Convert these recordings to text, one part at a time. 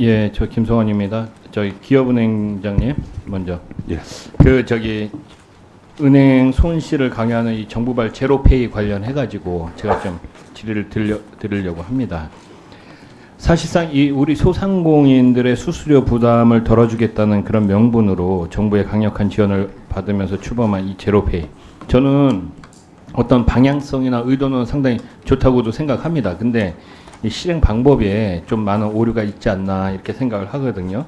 예, 저 김성원입니다. 저희 기업은행장님 먼저. 예. 그 저기 은행 손실을 강요하는 이 정부발 제로페이 관련해 가지고 제가 좀 질의를 드려, 드리려고 합니다. 사실상 이 우리 소상공인들의 수수료 부담을 덜어주겠다는 그런 명분으로 정부의 강력한 지원을 받으면서 출범한 이 제로페이. 저는 어떤 방향성이나 의도는 상당히 좋다고도 생각합니다. 근데 이 실행 방법에 좀 많은 오류가 있지 않나 이렇게 생각을 하거든요.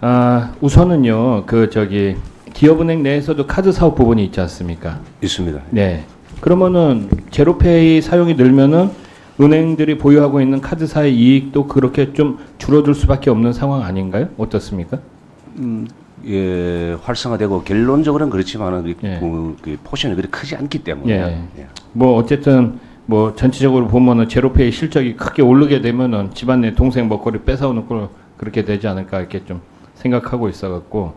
아, 우선은요, 그 저기 기업은행 내에서도 카드 사업 부분이 있지 않습니까? 있습니다. 네. 그러면은 제로페이 사용이 늘면은 은행들이 보유하고 있는 카드사의 이익도 그렇게 좀 줄어들 수밖에 없는 상황 아닌가요? 어떻습니까? 음, 예, 활성화되고 결론적으로는 그렇지만은 이- 예. 그, 그 포션이 그리 크지 않기 때문에 예. 예. 뭐 어쨌든 뭐 전체적으로 보면은 제로페이 실적이 크게 오르게 되면은 집안 내 동생 먹거리 뺏어오는 걸 그렇게 되지 않을까 이렇게 좀 생각하고 있어갖고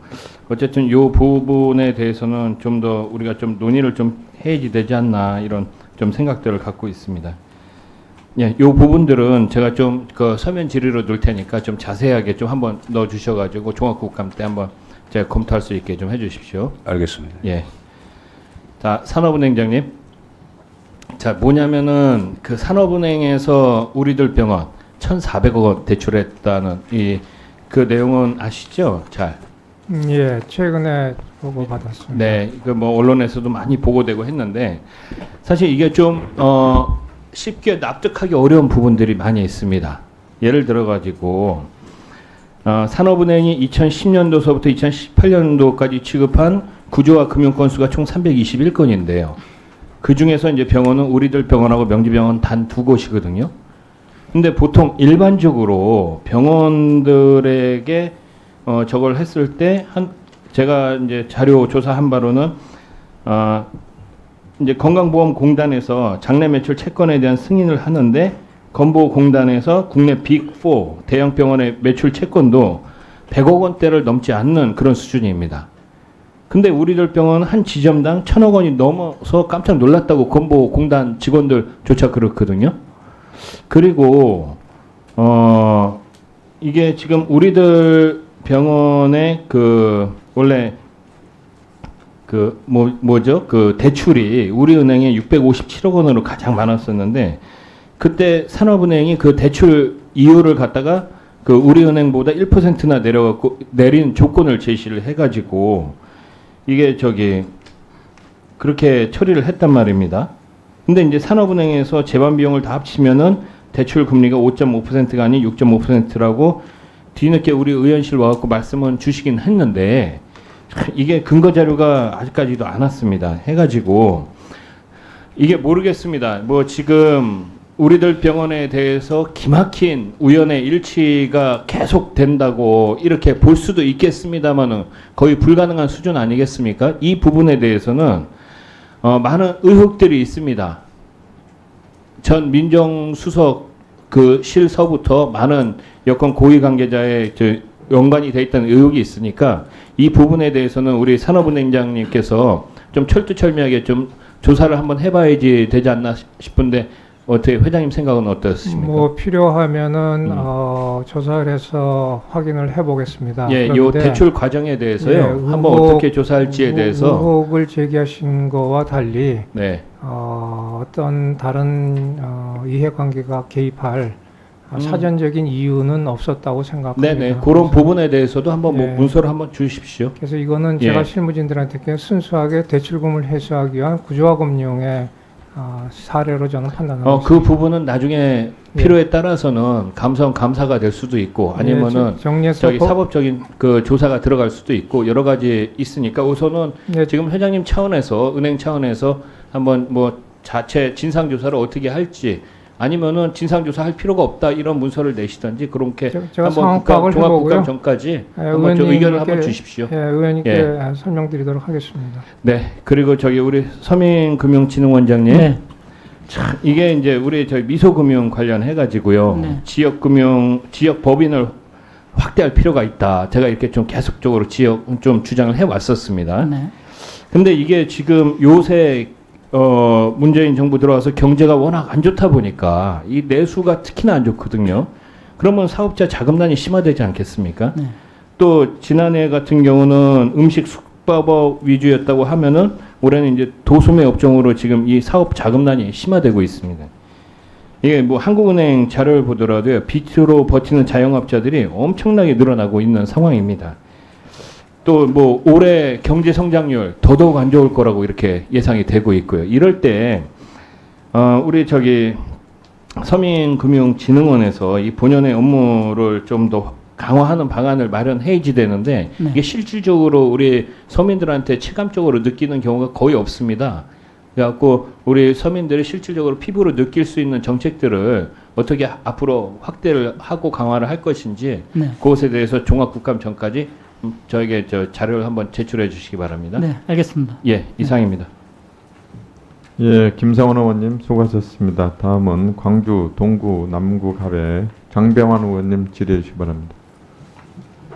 어쨌든 요 부분에 대해서는 좀 더 우리가 좀 논의를 좀 해야지 되지 않나 이런 좀 생각들을 갖고 있습니다. 예, 요 부분들은 제가 좀 그 서면 질의로 넣을 테니까 좀 자세하게 좀 한번 넣어 주셔가지고 종합국감 때 한번 제가 검토할 수 있게 좀 해주십시오. 알겠습니다. 예. 자, 산업은행장님. 자, 뭐냐면은 그 산업은행에서 우리들 병원 1,400억 원 대출했다는 이 그 내용은 아시죠? 잘. 음, 예, 최근에 보고 받았습니다. 네, 그뭐 언론에서도 많이 보고되고 했는데 사실 이게 좀 어, 쉽게 납득하기 어려운 부분들이 많이 있습니다. 예를 들어 가지고 어, 산업은행이 2010년도서부터 2018년도까지 취급한 구조화 금융 건수가 총 321건인데요. 그 중에서 이제 병원은 우리들 병원하고 명지병원 단 두 곳이거든요. 근데 보통 일반적으로 병원들에게 어, 저걸 했을 때 한 제가 이제 자료 조사한 바로는 어, 이제 건강보험공단에서 장래 매출 채권에 대한 승인을 하는데 건보공단에서 국내 빅4 대형 병원의 매출 채권도 100억 원대를 넘지 않는 그런 수준입니다. 근데 우리들 병원 한 지점당 천억 원이 넘어서 깜짝 놀랐다고 건보공단 직원들조차 그렇거든요. 그리고 어 이게 지금 우리들 병원의 그 원래 그 뭐 뭐죠? 그 대출이 우리 은행에 657억 원으로 가장 많았었는데 그때 산업은행이 그 대출 이유를 갖다가 그 우리은행보다 1%나 내려갖고 내린 조건을 제시를 해가지고 이게 저기 그렇게 처리를 했단 말입니다. 근데 이제 산업은행에서 재반 비용을 다 합치면은 대출 금리가 5.5%가 아닌 6.5%라고 뒤늦게 우리 의원실 와갖고 말씀은 주시긴 했는데 이게 근거 자료가 아직까지도 안 왔습니다. 해가지고 이게 모르겠습니다. 뭐 지금 우리들 병원에 대해서 기막힌 우연의 일치가 계속 된다고 이렇게 볼 수도 있겠습니다만은 거의 불가능한 수준 아니겠습니까? 이 부분에 대해서는 어, 많은 의혹들이 있습니다. 전 민정수석 그 실서부터 많은 여권 고위 관계자의 저 연관이 돼 있다는 의혹이 있으니까 이 부분에 대해서는 우리 산업은행장님께서 좀 철두철미하게 좀 조사를 한번 해봐야지 되지 않나 싶은데 어떻게 회장님 생각은 어떠십니까? 뭐 필요하면은 음. 어, 조사를 해서 확인을 해보겠습니다. 예, 요 대출 과정에 대해서요. 예, 한번 의혹- 어떻게 조사할지에 의- 대해서 의혹을 제기하신 거와 달리 네, 어, 어떤 다른 어, 이해관계가 개입할 어, 음. 사전적인 이유는 없었다고 생각합니다. 네, 네. 그런 부분에 대해서도 한번 뭐 예. 문서를 한번 주십시오. 그래서 이거는 예. 제가 실무진들한테 그냥 순수하게 대출금을 해소하기 위한 구조화 금융의 어, 사례로 저는 판단하고 어, 그 부분은 나중에 필요에 따라서는 감성 감사가 될 수도 있고 아니면은 예, 저- 정리해서 저기 법- 사법적인 그 조사가 들어갈 수도 있고 여러 가지 있으니까 우선은 네, 지금 회장님 차원에서 은행 차원에서 한번 뭐 자체 진상 조사를 어떻게 할지 아니면은 진상 조사 할 필요가 없다 이런 문서를 내시든지 그렇게 제- 한번 국감 종합국감. 전까지 예, 한번 좀 의견을 한번 주십시오. 예, 의원님께 예. 설명드리도록 하겠습니다. 네. 그리고 저기 우리 서민금융진흥원장님. 네. 참 이게 이제 우리 저희 미소금융 관련해 가지고요. 네. 지역금융 지역 법인을 확대할 필요가 있다. 제가 이렇게 좀 계속적으로 지역 좀 주장을 해 왔었습니다. 네. 근데 이게 지금 요새 어 문재인 정부 들어와서 경제가 워낙 안 좋다 보니까 이 내수가 특히나 안 좋거든요. 그러면 사업자 자금난이 심화되지 않겠습니까? 네. 또 지난해 같은 경우는 음식 숙박업 위주였다고 하면은 올해는 이제 도소매 업종으로 지금 이 사업 자금난이 심화되고 있습니다. 이게 뭐 한국은행 자료를 보더라도요 빚으로 버티는 자영업자들이 엄청나게 늘어나고 있는 상황입니다. 또 뭐 올해 경제 성장률 더더욱 안 좋을 거라고 이렇게 예상이 되고 있고요. 이럴 때 어, 우리 저기 서민금융진흥원에서 이 본연의 업무를 좀 더 강화하는 방안을 마련해야지 되는데 네. 이게 실질적으로 우리 서민들한테 체감적으로 느끼는 경우가 거의 없습니다. 그래갖고 우리 서민들이 실질적으로 피부로 느낄 수 있는 정책들을 어떻게 하- 앞으로 확대를 하고 강화를 할 것인지 네. 그것에 대해서 종합국감 전까지 음, 저에게 저 자료를 한번 제출해 주시기 바랍니다. 네, 알겠습니다. 예, 이상입니다. 예, 김상원 의원님 수고하셨습니다. 다음은 광주, 동구, 남구 갑의 장병환 의원님 질의해 주시기 바랍니다.